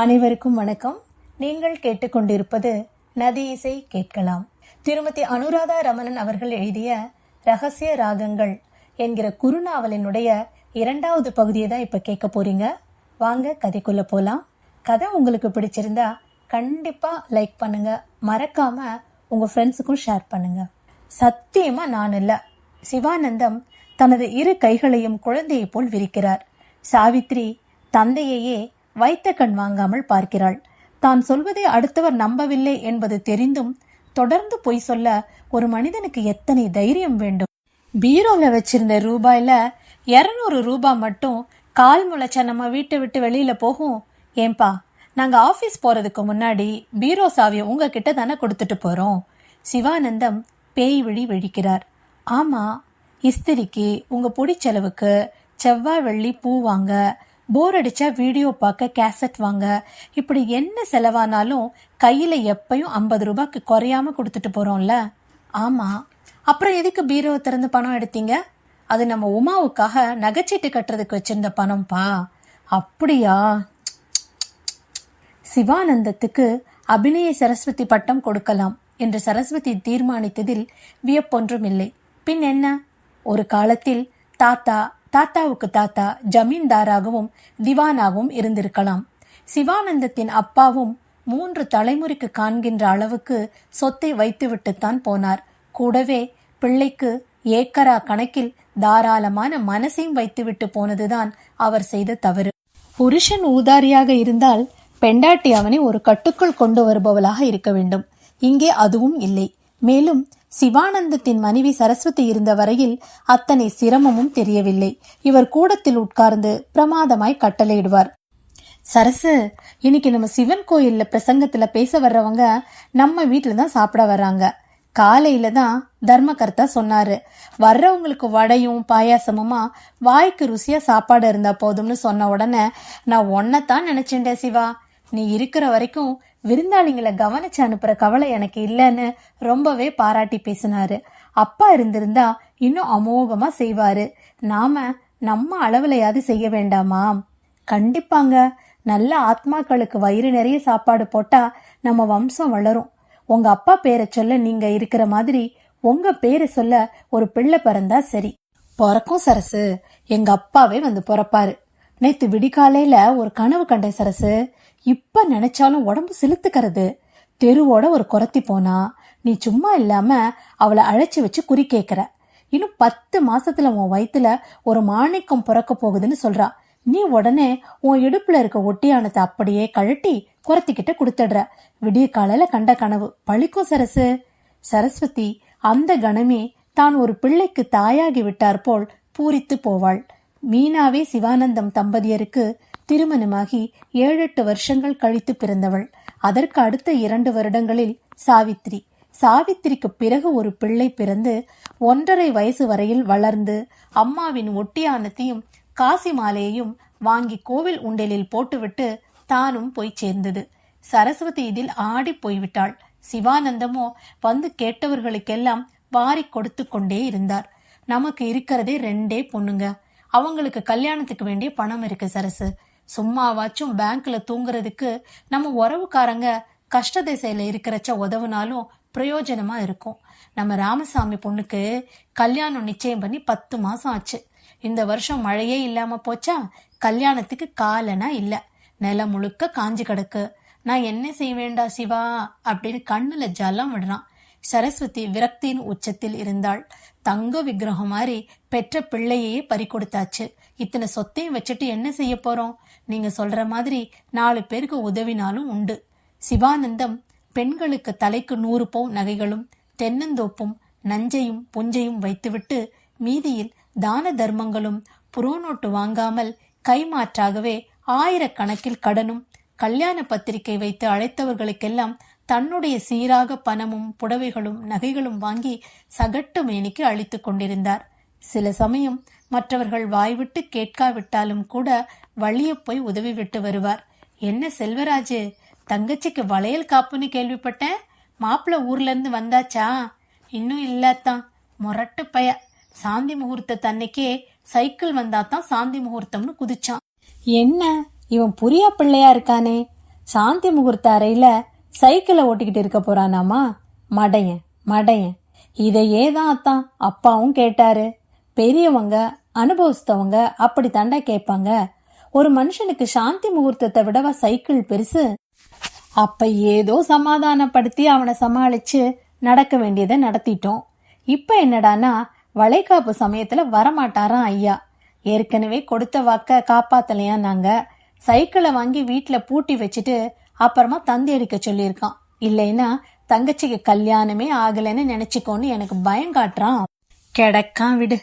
அனைவருக்கும் வணக்கம். நீங்கள் கேட்டுக்கொண்டிருப்பது நதி இசை கேட்கலாம். திருமதி அனுராதா ரமணன் அவர்கள் எழுதிய ரகசிய ராகங்கள் என்கிற குறுநாவலினுடைய இரண்டாவது பகுதியை தான் இப்ப கேட்க போறீங்க. வாங்க கதைக்குள்ள போலாம். கதை உங்களுக்கு பிடிச்சிருந்தா கண்டிப்பா லைக் பண்ணுங்க. மறக்காம உங்க ஃப்ரெண்ட்ஸுக்கும் ஷேர் பண்ணுங்க. சத்தியமா நான் இல்ல. சிவானந்தம் தனது இரு கைகளையும் குழந்தையை போல் விரிக்கிறார். சாவித்ரி தந்தையையே வைத்த கண் வாங்காமல் பார்க்கிறாள். தான் சொல்வதை அடுத்தவர் நம்பவில்லை என்பது தெரிந்தும் தொடர்ந்து பொய் சொல்ல ஒரு மனிதனுக்கு எத்தனை தைரியம் வேண்டும்? பீரோல வச்சிருந்த ரூபாயில இருநூறு ரூபாய் மட்டும் கால் முளைச்சா நம்ம வீட்டை விட்டு வெளியில போகும்? ஏன்பா நாங்க ஆபீஸ் போறதுக்கு முன்னாடி பீரோ சாவியம் உங்ககிட்ட தானே கொடுத்துட்டு போறோம்? சிவானந்தம் பேய் விழி விழிக்கிறார். ஆமா இஸ்திரிக்கு உங்க பொடி செலவுக்கு செவ்வாய் வெள்ளி பூ வாங்க போர் அடிச்சா வீடியோ பார்க்க கேசட் வாங்க. இப்படி என்ன செலவானாலும் கையில எப்பயும் ஐம்பது ரூபாய்க்கு குறையாம கொடுத்துட்டு போறோம்ல. ஆமா. அப்புறம் எதுக்கு பீரோவை திறந்து பணம் எடுத்தீங்க? அது நம்ம உமாவுக்காக நகைச்சீட்டு கட்டுறதுக்கு வச்சிருந்த பணம்ப்பா அப்படியா? சிவானந்தத்துக்கு அபிநய சரஸ்வதி பட்டம் கொடுக்கலாம் என்று சரஸ்வதி தீர்மானித்ததில் வியப்பொன்றுமில்லை பின் என்ன? ஒரு காலத்தில் தாத்தா தாத்தாவுக்கு தாத்தா ஜமீன்தாராகவும் திவானாகவும் இருந்திருக்கலாம். சிவானந்தத்தின் அப்பாவும் மூன்று தலைமுறைக்கு காண்கின்ற அளவுக்கு சொத்தை வைத்துவிட்டுத்தான் போனார். கூடவே பிள்ளைக்கு ஏக்கரா கணக்கில் தாராளமான மனசையும் வைத்துவிட்டு போனதுதான் அவர் செய்த தவறு. புருஷன் ஊதாரியாக இருந்தால் பெண்டாட்டி அவனை ஒரு கட்டுக்குள் கொண்டு வருபவளாக இருக்க வேண்டும். இங்கே அதுவும் இல்லை. மேலும் சிவானந்தத்தின் மனைவி சரஸ்வதி இருந்த வரையில் அத்தனை சிரமமும் தெரியவில்லை. இவர் கூடத்தில் உட்கார்ந்து பிரமாதமாய் கட்டளையிடுவார். சரசு இன்னைக்கு நம்ம சிவன் கோயில்ல பிரசங்கத்துல பேச வர்றவங்க நம்ம வீட்டுல தான் சாப்பிட வர்றாங்க. காலையில தான் தர்மகர்த்தா சொன்னாரு. வர்றவங்களுக்கு வடையும் பாயாசமுமா வாய்க்கு ருசியா சாப்பாடு இருந்தா போதும்னு சொன்ன உடனே நான் ஒன்னத்தான் நினைச்சேன்டே சிவா. நீ இருக்கிற வரைக்கும் விருந்தாளிங்களை கவனிச்சு அனுப்புற கவலை எனக்கு இல்லைன்னு ரொம்பவே பாராட்டி பேசினாரு. அப்பா இருந்திருந்தா இன்னும் அமோகமா செய்வாரு. நாம நம்ம அளவுலையாவது செய்ய வேண்டாமா? கண்டிப்பாங்க. நல்ல ஆத்மாக்களுக்கு வயிறு நிறைய சாப்பாடு போட்டா நம்ம வம்சம் வளரும். உங்க அப்பா பேரை சொல்ல நீங்க இருக்கிற மாதிரி உங்க பேரை சொல்ல ஒரு பிள்ளை பிறந்தா சரி. பிறக்கும் சரசு. எங்க அப்பாவே வந்து பிறப்பாரு. நேத்து விடிகாலையில ஒரு கனவு கண்டேன் சரசு. இப்ப நினைச்சாலும் உடம்பு செலுத்துக்கிறது தெருவோட ஒரு குரத்தி போனா நீ சும்மா இல்லாம அவளை அழைச்சு வச்சு குறி கேக்குற. இன்னும் பத்து மாசத்துல உன் வயித்துல ஒரு மாணிக்கம் பிறக்க போகுதுன்னு சொல்றா. நீ உடனே உன் இடுப்புல இருக்க ஒட்டியானத்தை அப்படியே கழட்டி குரத்திக்கிட்ட கொடுத்துடுற. விடிய காலையில கண்ட கனவு. பழிக்கும் சரசு. சரஸ்வதி அந்த கணமே தான் ஒரு பிள்ளைக்கு தாயாகி விட்டார் போல் பூரித்து போவாள். மீனாவே சிவானந்தம் தம்பதியருக்கு திருமணமாகி ஏழெட்டு வருஷங்கள் கழித்து பிறந்தவள். அதற்கு அடுத்த இரண்டு வருடங்களில் சாவித்ரி. சாவித்திரிக்கு பிறகு ஒரு பிள்ளை பிறந்து ஒன்றரை வயசு வரையில் வளர்ந்து அம்மாவின் ஒட்டியானத்தையும் காசி மாலையையும் வாங்கி கோவில் உண்டலில் போட்டுவிட்டு தானும் போய் சேர்ந்தது. சரஸ்வதி இதில் ஆடி போய்விட்டாள். சிவானந்தமோ வந்து கேட்டவர்களுக்கெல்லாம் வாரி கொடுத்து கொண்டே இருந்தார். நமக்கு இருக்கிறதே ரெண்டே பொண்ணுங்க. அவங்களுக்கு கல்யாணத்துக்கு வேண்டிய பணம் இருக்கு சரசு. சும்மாவாச்சும் பேங்க்ல தூங்குறதுக்கு நம்ம உறவுக்காரங்க கஷ்ட திசையில இருக்கிறச்ச உதவுனாலும் பிரயோஜனமா இருக்கும். நம்ம ராமசாமி பொண்ணுக்கு கல்யாணம் நிச்சயம் பண்ணி பத்து மாசம் ஆச்சு. இந்த வருஷம் மழையே இல்லாம போச்சா? கல்யாணத்துக்கு காலனா இல்ல. நிலம் முழுக்க காஞ்சி கிடக்கு. நான் என்ன செய்ய வேண்டா சிவா? அப்படின்னு கண்ணுல ஜலம் விடுறான். சரஸ்வதி விரக்தியின் உச்சத்தில் இருந்தாள். தங்க விக்கிரகம் மாதிரி பெற்ற பிள்ளையே பறி கொடுத்தாச்சு. இத்தனை சொத்தையும் வச்சுட்டு என்ன செய்ய போறோம்? நீங்க சொல்ற மாதிரி நாலு பேருக்கு உதவினாலும் உண்டு. சிவானந்தம் பெண்களுக்கு தலைக்கு நூறு பவுன் நகைகளும் தென்னந்தோப்பும் நஞ்சையும் புஞ்சையும் வைத்துவிட்டு மீதியில் தான தர்மங்களும் புரோனோட்டு வாங்காமல் கைமாற்றாகவே ஆயிரக்கணக்கில் கடனும் கல்யாண பத்திரிகை வைத்து அழைத்தவர்களுக்கெல்லாம் தன்னுடைய சீராக பணமும் புடவைகளும் நகைகளும் வாங்கி சகட்டு மேனிக்கு அளித்து கொண்டிருந்தார். சில சமயம் மற்றவர்கள் வாய்விட்டு கேட்காவிட்டாலும் கூட வழிய போய் உதவி விட்டு வருவார். என்ன செல்வராஜு தங்கச்சிக்கு வளையல் காப்புன்னு கேள்விப்பட்டேன். மாப்பிள்ள ஊர்ல இருந்து வந்தாச்சா? இன்னும் இல்லாதான் முரட்டு பய. சாந்தி முகூர்த்த தன்னைக்கே சைக்கிள் வந்தாதான் சாந்தி முகூர்த்தம்னு குதிச்சான். என்ன? இவன் புரியா பிள்ளையா இருக்கானே? சாந்தி முகூர்த்த அறையில சைக்கிளை ஓட்டிக்கிட்டு இருக்க போறானாமா? மடையன் மடையன். இதையே தான் அத்தான் அப்பாவும் கேட்டாரு. பெரியவங்க அனுபவித்தவங்க அப்படி தாண்டா கேட்பாங்க. ஒரு மனுஷனுக்கு சாந்தி முகூர்த்தத்தை விடவா சைக்கிள் பெருசு? அப்ப ஏதோ சமாதானப்படுத்தி அவனை சமாளிச்சு நடக்க வேண்டியதை நடத்திட்டோம். இப்ப என்னடானா வளைகாப்பு சமயத்துல வரமாட்டாராம் ஐயா. ஏற்கனவே கொடுத்த வாக்க காப்பாத்தலையா நாங்க சைக்கிளை வாங்கி வீட்டுல பூட்டி வச்சுட்டு அப்புறமா தந்தி அடிக்க சொல்லியிருக்கான். இல்லைன்னா தங்கச்சிக்கு கல்யாணமே ஆகலைன்னு நினைச்சுக்கோன்னு எனக்கு பயம் காட்டுறான். கிடக்கான் விடு.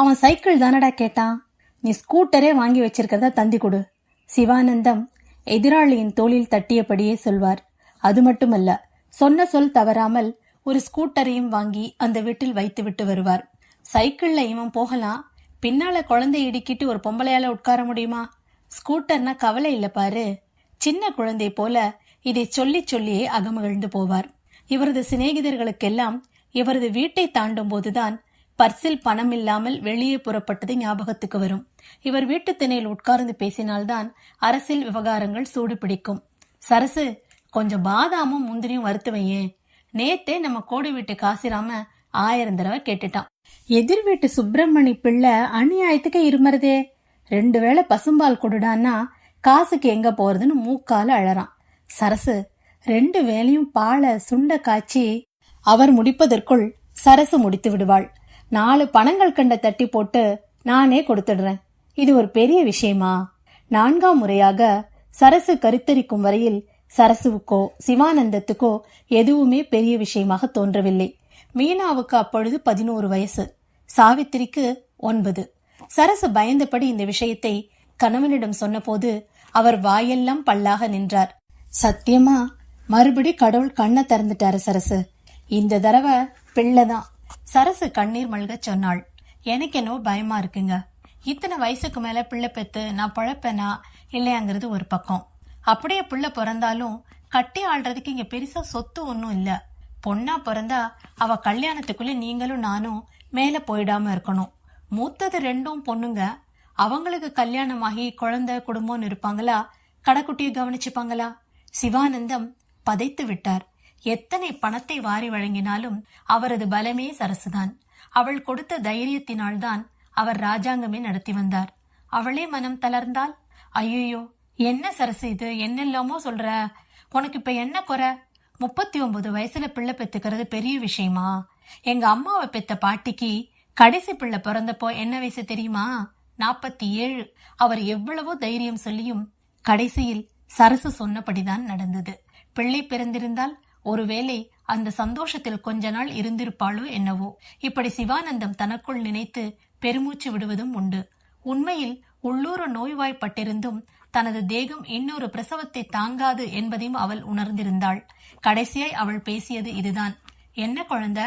அவன் சைக்கிள் தானடா கேட்டான் நீ ஸ்கூட்டரே வாங்கி வச்சிருக்கிறதா தந்தி கொடு. சிவானந்தம் எதிராளியின் தோளில் தட்டியபடியே சொல்வார். அது மட்டுமல்ல சொன்ன சொல் தவறாமல் ஒரு ஸ்கூட்டரையும் வாங்கி அந்த வீட்டில் வைத்து விட்டு வருவார். சைக்கிள்ல இவன் போகலாம் பின்னால குழந்தை இடிக்கிட்டு ஒரு பொம்பளையால உட்கார முடியுமா? ஸ்கூட்டர்னா கவலை இல்ல பாரு. சின்ன குழந்தை போல இதை சொல்லி சொல்லியே அகமகிழ்ந்து போவார். இவரது சிநேகிதர்களுக்கெல்லாம் இவரது வீட்டை தாண்டும் போதுதான் பர்சில் பணம் இல்லாமல் வெளியே புறப்பட்டது ஞாபகத்துக்கு வரும். இவர் வீட்டு திணையில் உட்கார்ந்து பேசினால்தான் அரசியல் விவகாரங்கள் சூடு பிடிக்கும். சரசு கொஞ்சம் பாதாமும் முந்திரியும் வறுத்து வையேன் நேத்தே நம்ம கோடி வீட்டு காசிராம ஆயிரம் தடவை கேட்டுட்டான். எதிர் வீட்டு சுப்பிரமணி பிள்ளை அநியாயத்துக்கு இருமறதே ரெண்டு வேளை பசும்பால் கொடுடான்னா காசுக்கு எங்க போறதுன்னு மூக்கால அழறான். சரசு ரெண்டு வேலையும் பாலை சுண்ட காய்ச்சி அவர் முடிப்பதற்குள் சரசு முடித்து விடுவாள். நாலு பணங்கள் கண்ட தட்டி போட்டு நானே கொடுத்துடுறேன். இது ஒரு பெரிய விஷயமா? நான்காம் முறையாக சரசு கருத்தரிக்கும் வரையில் சரசுவுக்கோ சிவானந்தத்துக்கோ எதுவுமே பெரிய விஷயமாக தோன்றவில்லை. மீனாவுக்கு அப்பொழுது பதினோரு வயசு சாவித்திரிக்கு ஒன்பது. சரசு பயந்தபடி இந்த விஷயத்தை கணவனிடம் சொன்னபோது அவர் வாயெல்லாம் பல்லாக நின்றார். சத்தியமா? மறுபடி கடவுள் கண்ணை திறந்துட்டாரு சரசு. இந்த தடவை பிள்ளைதான் சரசு கண்ணீர் மல்க சொன்னாள். எனக்கு என்னவோ பயமா இருக்குங்க. இத்தனை வயசுக்கு மேல பிள்ளை பெத்து நான் பழப்பேனா? இல்லையாங்கிறது ஒரு பக்கம். அப்படியே பிள்ளை பிறந்தாலும் கட்டி ஆள்றதுக்கு இங்க பெருசா சொத்து ஒன்றும் இல்ல. பொண்ணா பிறந்தா அவ கல்யாணத்துக்குள்ள நீங்களும் நானும் மேல போயிடாம இருக்கணும். மூத்தது ரெண்டும் பொண்ணுங்க. அவங்களுக்கு கல்யாணமாகி குழந்தை குடும்பம்னு இருப்பாங்களா? கடைக்குட்டியை கவனிச்சுப்பாங்களா? சிவானந்தம் பதைத்து விட்டார். எத்தனை பணத்தை வாரி வழங்கினாலும் அவரது பலமே சரசுதான். அவள் கொடுத்த தைரியத்தினால்தான் அவர் ராஜாங்கமே நடத்தி வந்தார். அவளே மனம் தளர்ந்தால் ஐயோ என்ன சரசு இது? என்னெல்லாமோ சொல்ற? உனக்கு இப்ப என்ன குறை? முப்பத்தி ஒன்பது வயசுல பிள்ளை பெத்துக்கிறது பெரிய விஷயமா? எங்க அம்மாவை பெத்த பாட்டிக்கு கடைசி பிள்ளை பிறந்தப்போ என்ன வயசு தெரியுமா? நாற்பத்தி ஏழு அவர் எவ்வளவோ தைரியம் சொல்லியும் கடைசியில் சரசு சொன்னபடிதான் நடந்தது. பிள்ளை பிறந்திருந்தால் ஒருவேளை அந்த சந்தோஷத்தில் கொஞ்ச நாள் இருந்திருப்பாளோ என்னவோ. இப்படி சிவானந்தம் தனக்குள் நினைத்து பெருமூச்சு விடுவதும் உண்டு. உண்மையில் உள்ளூர நோய்வாய்ப்பட்டிருந்தும் தனது தேகம் இன்னொரு பிரசவத்தை தாங்காது என்பதையும் அவள் உணர்ந்திருந்தாள். கடைசியாய் அவள் பேசியது இதுதான். என்ன குழந்தை?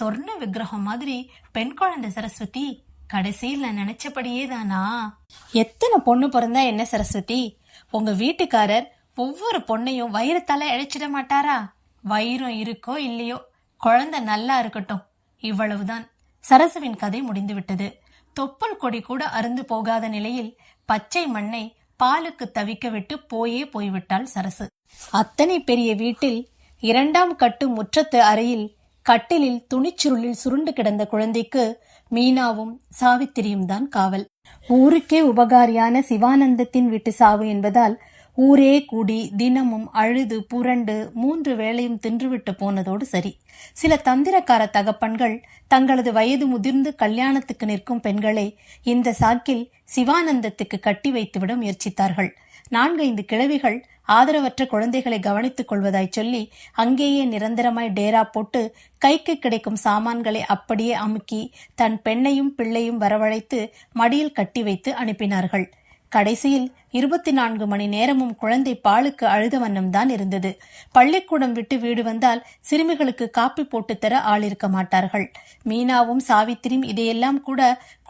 சொர்ண விக்கிரகம் மாதிரி பெண் குழந்தை சரஸ்வதி? கடைசியில் நான் நினைச்சபடியே தானா எத்தனை பொண்ணு பிறந்தா என்ன சரஸ்வதி? உங்க வீட்டுக்காரர் ஒவ்வொரு பொண்ணையும் வயிறத்தால இழைச்சிட மாட்டாரா? வயிறும் இருக்கோ இல்லையோ குழந்தை நல்லா இருக்கட்டும். இவ்வளவுதான். சரசுவின் கதை முடிந்துவிட்டது. தொப்புள் கொடி கூட அருந்து போகாத நிலையில் பச்சை மண்ணை பாலுக்கு தவிக்க விட்டு போயே போய்விட்டாள் சரசு. அத்தனை பெரிய வீட்டில் இரண்டாம் கட்டு முற்றத்து அறையில் கட்டிலில் துணிச்சுருளில் சுருண்டு கிடந்த குழந்தைக்கு மீனாவும் சாவித்திரியும் தான் காவல். ஊருக்கே உபகாரியான சிவானந்தத்தின் வீட்டு சாவு என்பதால் ஊரே கூடி தினமும் அழுது புரண்டு மூன்று வேளையும் தின்றுவிட்டு போனதோடு சரி. சில தந்திரக்கார தகப்பன்கள் தங்களது வயது முதிர்ந்து கல்யாணத்துக்கு நிற்கும் பெண்களை இந்த சாக்கில் சிவானந்தத்துக்கு கட்டி வைத்துவிட முயற்சித்தார்கள். நான்கைந்து கிழவிகள் ஆதரவற்ற குழந்தைகளை கவனித்துக் கொள்வதாய் சொல்லி அங்கேயே நிரந்தரமாய் டேரா போட்டு கைக்கு கிடைக்கும் சாமான்களை அப்படியே அமுக்கி தன் பெண்ணையும் பிள்ளையும் வரவழைத்து மடியில் கட்டி வைத்து அனுப்பினார்கள். கடைசியில் இருபத்தி நான்கு மணி நேரமும் குழந்தை பாலுக்கு அழுத வண்ணம்தான் இருந்தது. பள்ளிக்கூடம் விட்டு வீடு வந்தால் சிறுமிகளுக்கு காப்பி போட்டு தர ஆள் இருக்க மாட்டார்கள். மீனாவும் சாவித்திரியும் இதையெல்லாம் கூட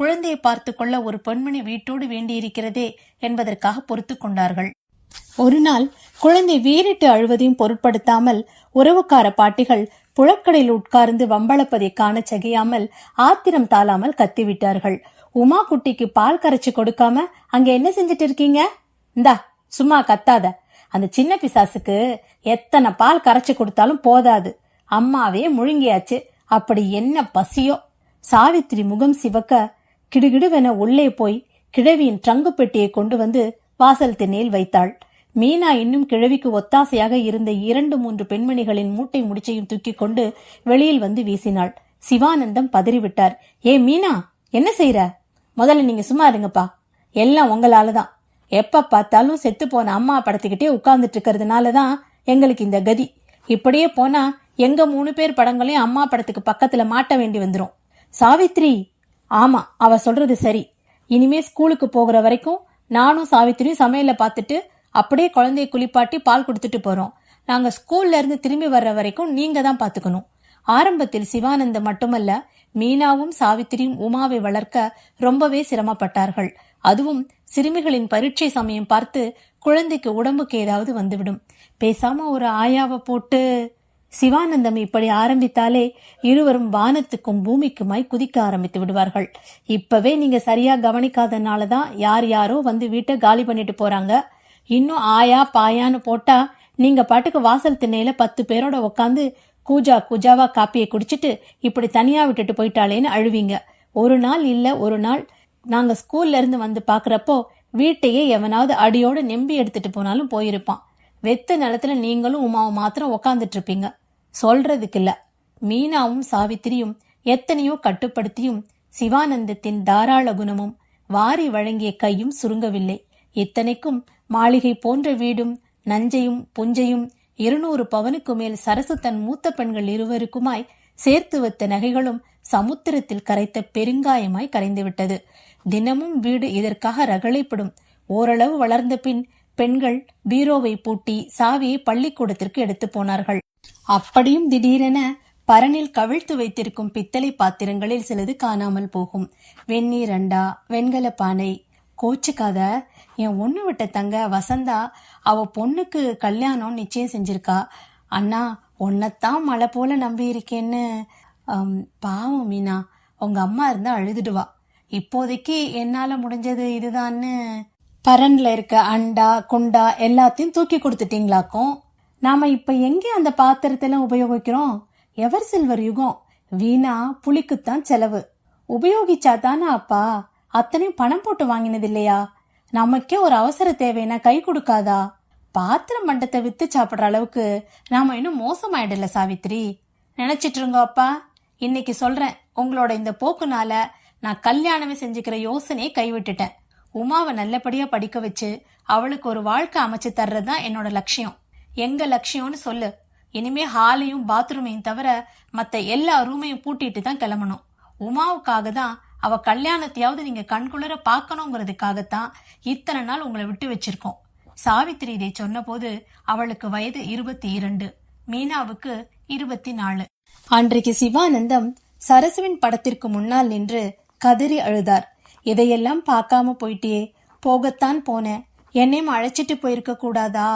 குழந்தையை பார்த்து கொள்ள ஒரு பெண்மணி வீட்டோடு வேண்டியிருக்கிறதே என்பதற்காக பொறுத்து கொண்டார்கள். ஒரு நாள் குழந்தை வீறிட்டு அழுவதையும் பொருட்படுத்தாமல் உறவுக்கார பாட்டிகள் புழக்கடையில் உட்கார்ந்து வம்பளப்பதை காணச் சகியாமல் ஆத்திரம் தாளாமல் கத்திவிட்டார்கள். உமா குட்டிக்கு பால் கரைச்சு கொடுக்காம அங்க என்ன செஞ்சிட்டு இருக்கீங்க? இந்தா சும்மா கத்தாத. அந்த சின்ன பிசாசுக்கு எத்தனை பால் கரைச்சு கொடுத்தாலும் போதாது. அம்மாவே முழுங்கியாச்சு. அப்படி என்ன பசியோ? சாவித்திரி முகம் சிவக்க கிடுகிடுவென உள்ளே போய் கிழவியின் ட்ரங்கு பெட்டியை கொண்டு வந்து வாசல் திண்ணையில் வைத்தாள். மீனா இன்னும் கிழவிக்கு ஒத்தாசையாக இருந்த இரண்டு மூன்று பெண்மணிகளின் மூட்டை முடிச்சையும் தூக்கிக் கொண்டு வெளியில் வந்து வீசினாள். சிவானந்தம் பதறிவிட்டார். ஏ மீனா என்ன செய்யற முதல்ல நீங்க சும்மா இருங்கப்பா. எல்லாம் உங்களால தான் எப்ப பார்த்தாலும் செத்து போன அம்மா படத்துக்கிட்டே உட்கார்ந்துட்டு இருக்கிறதுனால தான் எங்களுக்கு இந்த கதி. இப்படியே போனா எங்க மூணு பேர் படங்களையும் அம்மா படத்துக்கு பக்கத்துல மாட்ட வேண்டி வந்துரும். சாவித்ரி! ஆமா அவ சொல்றது சரி. இனிமே ஸ்கூலுக்கு போகிற வரைக்கும் நானும் சாவித்திரியும் சமையல பார்த்துட்டு அப்படியே குழந்தைய குளிப்பாட்டி பால் கொடுத்துட்டு போறோம். நாங்க ஸ்கூல்ல இருந்து திரும்பி வர்ற வரைக்கும் நீங்க தான் பாத்துக்கணும் ஆரம்பத்தில் சிவானந்த மட்டுமல்ல மீனாவும் சாவித்திரியும் உமாவை வளர்க்க ரொம்பவே சிரமப்பட்டார்கள். அதுவும் சிறுமிகளின் பரீட்சை சமயம் பார்த்து குழந்தைக்கு உடம்புக்கு ஏதாவது வந்துவிடும். பேசாம ஒரு ஆயாவை போட்டு சிவானந்தம் இப்படி ஆரம்பித்தாலே இருவரும் வானத்துக்கும் பூமிக்குமாய் குதிக்க ஆரம்பித்து விடுவார்கள். இப்பவே நீங்க சரியா கவனிக்காதனால தான் யார் யாரோ வந்து வீட்டை காலி பண்ணிட்டு போறாங்க. இன்னும் ஆயா பாயான்னு போட்டா நீங்க பாட்டுக்கு வாசல் திண்ணையில பத்து பேரோட உட்காந்து கூஜா கூஜாவா காப்பியை குடிச்சிட்டு இப்படி தனியா விட்டுட்டு போயிட்டாளேன்னு அழுவீங்க. ஒரு நாள் இல்ல ஒரு நாள். நாங்க ஸ்கூல்ல இருந்து வந்து பாக்குறப்போ வீட்டையே எவனாவது அடியோடு நெம்பி எடுத்துட்டு போனாலும் போயிருப்பான். வெத்த நிலத்துல நீங்களும் உமாவும் மாத்திரம் உக்காந்துட்டு இருப்பீங்க சொல்றதுக்கு இல்ல. மீனாவும் சாவித்திரியும் எத்தனையோ கட்டுப்படுத்தியும் சிவானந்தத்தின் தாராள குணமும் வாரி வழங்கிய கையும் சுருங்கவில்லை. இத்தனைக்கும் மாளிகை போன்ற வீடும் நஞ்சையும் புஞ்சையும் இருநூறு பவனுக்கு மேல் சரசு தன் மூத்த பெண்கள் இருவருக்குமாய் சேர்த்து வைத்த நகைகளும் சமுத்திரத்தில் கரைத்த பெருங்காயமாய் கரைந்துவிட்டது. தினமும் வீடு இதற்காக ரகளைப்படும் ஓரளவு வளர்ந்த பின் பெண்கள் பீரோவை பூட்டி சாவியை பள்ளிக்கூடத்திற்கு எடுத்து போனார்கள். அப்படியும் திடீரென பரனில் கவிழ்த்து வைத்திருக்கும் பித்தளை பாத்திரங்களில் சிலது காணாமல் போகும். வெந்நீர் அண்டா வெண்கல பானை கோச்சுக்காத என் ஒண்ணு விட்ட தங்க வசந்தா அவ பொண்ணுக்கு கல்யாணம் நிச்சயம் செஞ்சிருக்கா. அண்ணா உன்னைத்தான் மழை போல நம்பி இருக்கேன்னு பாவம் மீனா. உங்க அம்மா இருந்தா அழுதுடுவா. இப்போதைக்கு என்னால முடிஞ்சது இதுதான்னு. பரன்ல இருக்க அண்டா குண்டா எல்லாத்தையும் தூக்கி கொடுத்துட்டீங்களாக்கும். நாம இப்ப எங்க அந்த பாத்திரத்தெல்லாம் உபயோகிக்கிறோம்? எவர் சில்வர் யுகம்? வீணா புளிக்குத்தான் செலவு. உபயோகிச்சா தானே அப்பா? அத்தனையும் பணம் போட்டு வாங்கினது இல்லையா? நமக்கே ஒரு அவசர தேவைன்னா கை கொடுக்காதா? பாத்திரம் மண்டத்தை வித்து சாப்பிடுற அளவுக்கு நாம இன்னும் மோசமாயிடல சாவித்ரி. நினைச்சிட்டு இருங்க அப்பா இன்னைக்கு சொல்றேன் உங்களோட இந்த போக்குனால நான் கல்யாணமே செஞ்சுக்கிற யோசனையை கைவிட்டுட்டேன். உமாவை நல்லபடியா படிக்க வச்சு அவளுக்கு ஒரு வாழ்க்கை அமைச்சு தர்றதுதான் என்னோட லட்சியம். எங்க லட்சியம்னு சொல்லு. இனிமே ஹாலையும் பாத்ரூமையும் தவிர மற்ற எல்லா ரூமையும் பூட்டிட்டு தான் கிளம்பணும். உமாவுக்காக தான் அவ கல்யாணத்தையாவது நீங்க கண்குளிர பார்க்கணுங்கிறதுக்காகத்தான் இத்தனை நாள் உங்களை விட்டு வச்சிருக்கோம். சாவித்திரி இதை சொன்னபோது அவளுக்கு வயது இருபத்தி இரண்டு மீனாவுக்கு இருபத்தி நாலு. அன்றைக்கு சிவானந்தம் சரசுவின் படத்திற்கு முன்னால் நின்று கதறி அழுதார். இதையெல்லாம் பார்க்காம போயிட்டியே போகத்தான் போனேன். என்னையும் அழைச்சிட்டு போயிருக்க கூடாதா?